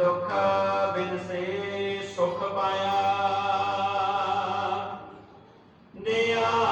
ਦੁਖ ਬਿਨਸੇ ਸੁਖ ਪਾਇਆ। ਨਿਆ